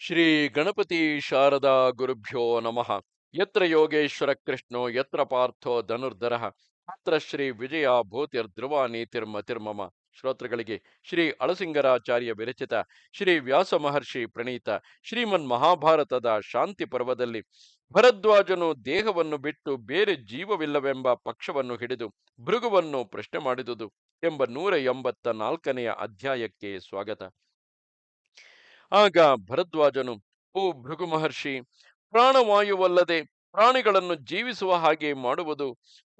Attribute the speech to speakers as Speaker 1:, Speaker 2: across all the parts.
Speaker 1: ಶ್ರೀ ಗಣಪತಿ ಶಾರದಾ ಗುರುಭ್ಯೋ ನಮಃ. ಯತ್ರ ಯೋಗೇಶ್ವರ ಕೃಷ್ಣೋ, ಯತ್ರ ಪಾರ್ಥೋ ಧನುರ್ಧರ. ಅತ್ರ ಶ್ರೀ ವಿಜಯ ತಿರ್ಮ ತಿರ್ಮಮ ಶ್ರೋತೃಗಳಿಗೆ ಶ್ರೀ ಅಳಸಿಂಗರಾಚಾರ್ಯ ವಿರಚಿತ ಶ್ರೀ ವ್ಯಾಸ ಮಹರ್ಷಿ ಪ್ರಣೀತ ಶ್ರೀಮನ್ ಮಹಾಭಾರತದ ಶಾಂತಿ ಪರ್ವದಲ್ಲಿ ಭರದ್ವಾಜನು ದೇಹವನ್ನು ಬಿಟ್ಟು ಬೇರೆ ಜೀವವಿಲ್ಲವೆಂಬ ಪಕ್ಷವನ್ನು ಹಿಡಿದು ಭೃಗುವನ್ನು ಪ್ರಶ್ನೆ ಮಾಡಿದುದು ಎಂಬ ನೂರ ಎಂಬತ್ತ ನಾಲ್ಕನೆಯ ಅಧ್ಯಾಯಕ್ಕೆ ಸ್ವಾಗತ. ಆಗ ಭರದ್ವಾಜನು, ಓ ಭೃಗು ಮಹರ್ಷಿ, ಪ್ರಾಣವಾಯುವಲ್ಲದೆ ಪ್ರಾಣಿಗಳನ್ನು ಜೀವಿಸುವ ಹಾಗೆ ಮಾಡುವುದು,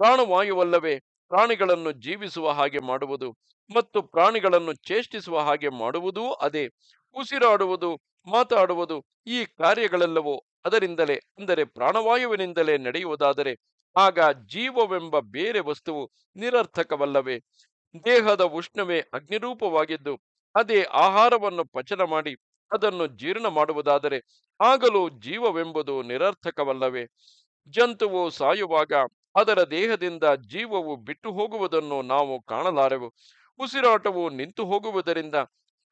Speaker 1: ಪ್ರಾಣವಾಯುವಲ್ಲವೇ ಪ್ರಾಣಿಗಳನ್ನು ಜೀವಿಸುವ ಹಾಗೆ ಮಾಡುವುದು ಮತ್ತು ಪ್ರಾಣಿಗಳನ್ನು ಚೇಷ್ಟಿಸುವ ಹಾಗೆ ಮಾಡುವುದೂ ಅದೇ, ಉಸಿರಾಡುವುದು, ಮಾತಾಡುವುದು ಈ ಕಾರ್ಯಗಳೆಲ್ಲವೂ ಅದರಿಂದಲೇ, ಅಂದರೆ ಪ್ರಾಣವಾಯುವಿನಿಂದಲೇ ನಡೆಯುವುದಾದರೆ ಆಗ ಜೀವವೆಂಬ ಬೇರೆ ವಸ್ತುವು ನಿರರ್ಥಕವಲ್ಲವೇ, ದೇಹದ ಉಷ್ಣವೇ ಅಗ್ನಿರೂಪವಾಗಿದ್ದು, ಅದೇ ಆಹಾರವನ್ನು ಪಚನ ಮಾಡಿ ಅದನ್ನು ಜೀರ್ಣ ಮಾಡುವುದಾದರೆ ಆಗಲೂ ಜೀವವೆಂಬುದು ನಿರರ್ಥಕವಲ್ಲವೇ? ಜಂತುವು ಸಾಯುವಾಗ ಅದರ ದೇಹದಿಂದ ಜೀವವು ಬಿಟ್ಟು ಹೋಗುವುದನ್ನು ನಾವು ಕಾಣಲಾರೆವು. ಉಸಿರಾಟವು ನಿಂತು ಹೋಗುವುದರಿಂದ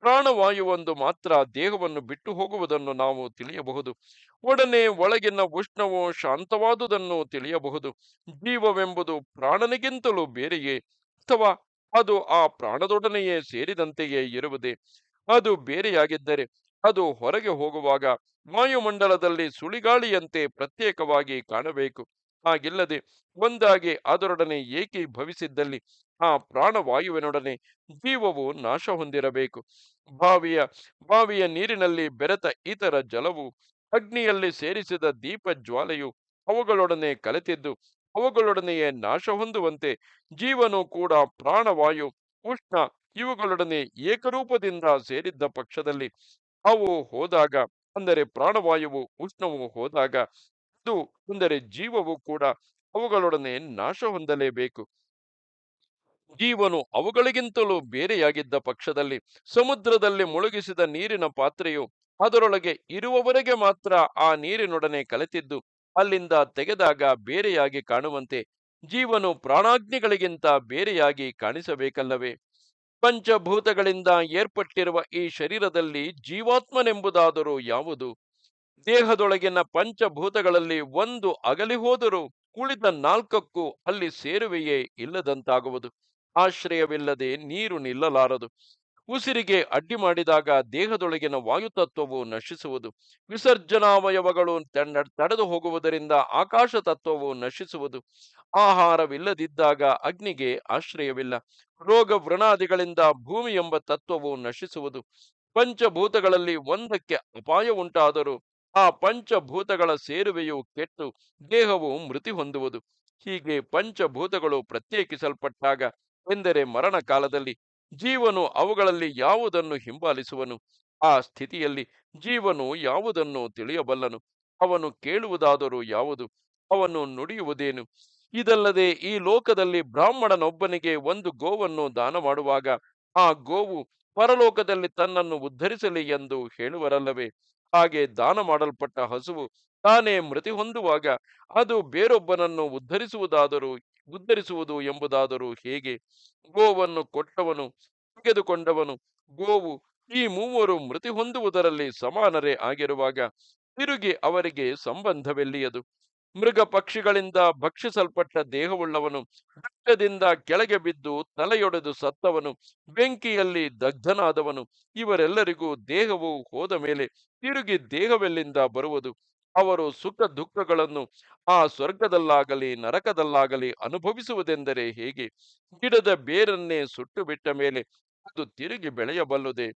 Speaker 1: ಪ್ರಾಣವಾಯುವೊಂದು ಮಾತ್ರ ದೇಹವನ್ನು ಬಿಟ್ಟು ಹೋಗುವುದನ್ನು ನಾವು ತಿಳಿಯಬಹುದು. ಒಡನೆ ಒಳಗಿನ ಉಷ್ಣವು ಶಾಂತವಾದುದನ್ನು ತಿಳಿಯಬಹುದು. ಜೀವವೆಂಬುದು ಪ್ರಾಣನಿಗಿಂತಲೂ ಬೇರೆಯೇ? ಅಥವಾ ಅದು ಆ ಪ್ರಾಣದೊಡನೆಯೇ ಸೇರಿದಂತೆಯೇ ಇರುವುದೇ? ಅದು ಬೇರೆಯಾಗಿದ್ದರೆ ಅದು ಹೊರಗೆ ಹೋಗುವಾಗ ವಾಯುಮಂಡಲದಲ್ಲಿ ಸುಳಿಗಾಳಿಯಂತೆ ಪ್ರತ್ಯೇಕವಾಗಿ ಕಾಣಬೇಕು. ಹಾಗಿಲ್ಲದೆ ಒಂದಾಗಿ ಅದರೊಡನೆ ಏಕೀಭವಿಸಿದ್ದಲ್ಲಿ ಆ ಪ್ರಾಣವಾಯುವಿನೊಡನೆ ಜೀವವು ನಾಶ ಹೊಂದಿರಬೇಕು. ಬಾವಿಯ ಬಾವಿಯ ನೀರಿನಲ್ಲಿ ಬೆರೆತ ಇತರ ಜಲವು ಅಗ್ನಿಯಲ್ಲಿ ಸೇರಿಸಿದ ದೀಪ ಜ್ವಾಲೆಯು ಅವುಗಳೊಡನೆ ಕಲೆತಿದ್ದು, ಅವುಗಳೊಡನೆಯೇ ನಾಶ ಹೊಂದುವಂತೆ ಜೀವನು ಕೂಡ ಪ್ರಾಣವಾಯು, ಉಷ್ಣ ಇವುಗಳೊಡನೆ ಏಕರೂಪದಿಂದ ಸೇರಿದ್ದ ಪಕ್ಷದಲ್ಲಿ ಅವು ಹೋದಾಗ, ಅಂದರೆ ಪ್ರಾಣವಾಯುವು ಉಷ್ಣವು ಹೋದಾಗ, ಅದು ಅಂದರೆ ಜೀವವು ಕೂಡ ಅವುಗಳೊಡನೆ ನಾಶ ಹೊಂದಲೇಬೇಕು. ಜೀವನು ಅವುಗಳಿಗಿಂತಲೂ ಬೇರೆಯಾಗಿದ್ದ ಪಕ್ಷದಲ್ಲಿ ಸಮುದ್ರದಲ್ಲಿ ಮುಳುಗಿಸಿದ ನೀರಿನ ಪಾತ್ರೆಯು ಅದರೊಳಗೆ ಇರುವವರೆಗೆ ಮಾತ್ರ ಆ ನೀರಿನೊಡನೆ ಕಲೆತಿದ್ದು, ಅಲ್ಲಿಂದ ತೆಗೆದಾಗ ಬೇರೆಯಾಗಿ ಕಾಣುವಂತೆ ಜೀವನು ಪ್ರಾಣಾಗ್ನಿಗಳಿಗಿಂತ ಬೇರೆಯಾಗಿ ಕಾಣಿಸಬೇಕಲ್ಲವೇ? ಪಂಚಭೂತಗಳಿಂದ ಏರ್ಪಟ್ಟಿರುವ ಈ ಶರೀರದಲ್ಲಿ ಜೀವಾತ್ಮನೆಂಬುದಾದರೂ ಯಾವುದು? ದೇಹದೊಳಗಿನ ಪಂಚಭೂತಗಳಲ್ಲಿ ಒಂದು ಅಗಲಿ ಹೋದರೂ ನಾಲ್ಕಕ್ಕೂ ಅಲ್ಲಿ ಸೇರುವೆಯೇ ಇಲ್ಲದಂತಾಗುವುದು. ಆಶ್ರಯವಿಲ್ಲದೆ ನೀರು ನಿಲ್ಲಲಾರದು. ಉಸಿರಿಗೆ ಅಡ್ಡಿ ಮಾಡಿದಾಗ ದೇಹದೊಳಗಿನ ವಾಯುತತ್ವವು ನಶಿಸುವುದು. ವಿಸರ್ಜನಾವಯವಗಳು ತಡೆದು ಹೋಗುವುದರಿಂದ ಆಕಾಶ ತತ್ವವು ನಶಿಸುವುದು. ಆಹಾರವಿಲ್ಲದಿದ್ದಾಗ ಅಗ್ನಿಗೆ ಆಶ್ರಯವಿಲ್ಲ. ರೋಗ ವೃಣಾದಿಗಳಿಂದ ಭೂಮಿ ಎಂಬ ತತ್ವವು ನಶಿಸುವುದು. ಪಂಚಭೂತಗಳಲ್ಲಿ ಒಂದಕ್ಕೆ ಅಪಾಯ ಉಂಟಾದರೂ ಆ ಪಂಚಭೂತಗಳ ಸೇರುವೆಯು ಕೆಟ್ಟು ದೇಹವು ಮೃತಿ ಹೊಂದುವುದು. ಹೀಗೆ ಪಂಚಭೂತಗಳು ಪ್ರತ್ಯೇಕಿಸಲ್ಪಟ್ಟಾಗ ಎಂದರೆ ಮರಣ ಕಾಲದಲ್ಲಿ ಜೀವನು ಅವುಗಳಲ್ಲಿ ಯಾವುದನ್ನು ಹಿಂಬಾಲಿಸುವನು? ಆ ಸ್ಥಿತಿಯಲ್ಲಿ ಜೀವನು ಯಾವುದನ್ನು ತಿಳಿಯಬಲ್ಲನು? ಅವನು ಕೇಳುವುದಾದರೂ ಯಾವುದು? ಅವನು ನುಡಿಯುವುದೇನು? ಇದಲ್ಲದೆ ಈ ಲೋಕದಲ್ಲಿ ಬ್ರಾಹ್ಮಣನೊಬ್ಬನಿಗೆ ಒಂದು ಗೋವನ್ನು ದಾನ ಮಾಡುವಾಗ ಆ ಗೋವು ಪರಲೋಕದಲ್ಲಿ ತನ್ನನ್ನು ಉದ್ಧರಿಸಲಿ ಎಂದು ಹೇಳುವರಲ್ಲವೇ? ಹಾಗೆ ದಾನ ಮಾಡಲ್ಪಟ್ಟ ಹಸುವು ತಾನೇ ಮೃತಿ ಹೊಂದುವಾಗ ಅದು ಬೇರೊಬ್ಬನನ್ನು ಉದ್ಧರಿಸುವುದಾದರೂ ಉದ್ಧರಿಸುವುದು ಎಂಬುದಾದರೂ ಹೇಗೆ? ಗೋವನ್ನು ಕೊಟ್ಟವನು, ತೆಗೆದುಕೊಂಡವನು, ಗೋವು ಈ ಮೂವರು ಮೃತಿ ಹೊಂದುವುದರಲ್ಲಿ ಸಮಾನರೇ ಆಗಿರುವಾಗ ತಿರುಗಿ ಅವರಿಗೆ ಸಂಬಂಧವೆಲ್ಲಿಯದು? ಮೃಗ ಪಕ್ಷಿಗಳಿಂದ ಭಕ್ಷಿಸಲ್ಪಟ್ಟ ದೇಹವುಳ್ಳವನು ಬೆಟ್ಟದಿಂದ ಕೆಳಗೆ ಬಿದ್ದು ತಲೆಯೊಡೆದು ಸತ್ತವನು, ಬೆಂಕಿಯಲ್ಲಿ ದಗ್ಧನಾದವನು, ಇವರೆಲ್ಲರಿಗೂ ದೇಹವು ಹೋದ ಮೇಲೆ ತಿರುಗಿ ದೇಹವೆಲ್ಲಿಂದ ಬರುವುದು? ಅವರು ಸುಖ ದುಃಖಗಳನ್ನು ಆ ಸ್ವರ್ಗದಲ್ಲಾಗಲಿ, ನರಕದಲ್ಲಾಗಲಿ ಅನುಭವಿಸುವುದೆಂದರೆ ಹೇಗೆ? ಗಿಡದ ಬೇರನ್ನೇ ಸುಟ್ಟು ಬಿಟ್ಟ ಮೇಲೆ ಅದು ತಿರುಗಿ ಬೆಳೆಯಬಲ್ಲದೆ?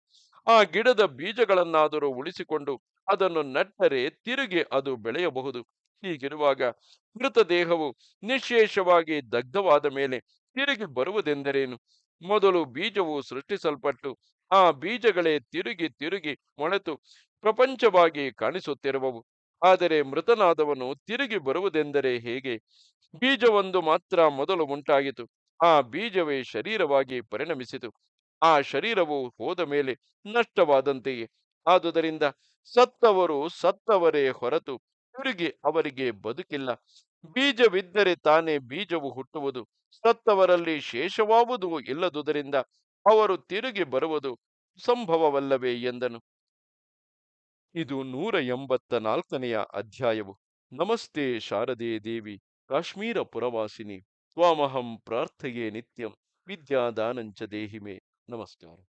Speaker 1: ಆ ಗಿಡದ ಬೀಜಗಳನ್ನಾದರೂ ಉಳಿಸಿಕೊಂಡು ಅದನ್ನು ನಟ್ಟರೆ ತಿರುಗಿ ಅದು ಬೆಳೆಯಬಹುದು? ಹೀಗಿರುವಾಗ ಮೃತದೇಹವು ನಿಶೇಷವಾಗಿ ದಗ್ಧವಾದ ಮೇಲೆ ತಿರುಗಿ ಬರುವುದೆಂದರೇನು? ಮೊದಲು ಬೀಜವು ಸೃಷ್ಟಿಸಲ್ಪಟ್ಟು ಆ ಬೀಜಗಳೇ ತಿರುಗಿ ತಿರುಗಿ ಮೊಳೆತು ಪ್ರಪಂಚವಾಗಿ ಕಾಣಿಸುತ್ತಿರುವವು. ಆದರೆ ಮೃತನಾದವನು ತಿರುಗಿ ಬರುವುದೆಂದರೆ ಹೇಗೆ? ಬೀಜವೊಂದು ಮಾತ್ರ ಮೊದಲು ಉಂಟಾಗಿತು. ಆ ಬೀಜವೇ ಶರೀರವಾಗಿ ಪರಿಣಮಿಸಿತು. ಆ ಶರೀರವು ಹೋದ ಮೇಲೆ ನಷ್ಟವಾದಂತೆಯೇ. ಆದುದರಿಂದ ಸತ್ತವರು ಸತ್ತವರೇ ಹೊರತು ತಿರುಗಿ ಅವರಿಗೆ ಬದುಕಿಲ್ಲ. ಬೀಜವಿದ್ದರೆ ತಾನೇ ಬೀಜವು ಹುಟ್ಟುವುದು. ಸತ್ತವರಲ್ಲಿ ಶೇಷವಾವುದು ಇಲ್ಲದುದರಿಂದ ಅವರು ತಿರುಗಿ ಬರುವುದು ಸಂಭವವಲ್ಲವೇ ಎಂದನು. ಇದು ನೂರ ಎಂಬತ್ತ ನಾಲ್ಕನೆಯ ಅಧ್ಯಾಯವು. ನಮಸ್ತೆ ಶಾರದೆ ದೇವಿ, ಕಾಶ್ಮೀರ ಪುರವಾಸಿನಿ, ತ್ವಾಮಹಂ ಪ್ರಾರ್ಥಯೇ ನಿತ್ಯಂ, ವಿದ್ಯಾದಾನಂಚ ದೇಹಿಮೆ. ನಮಸ್ಕಾರ.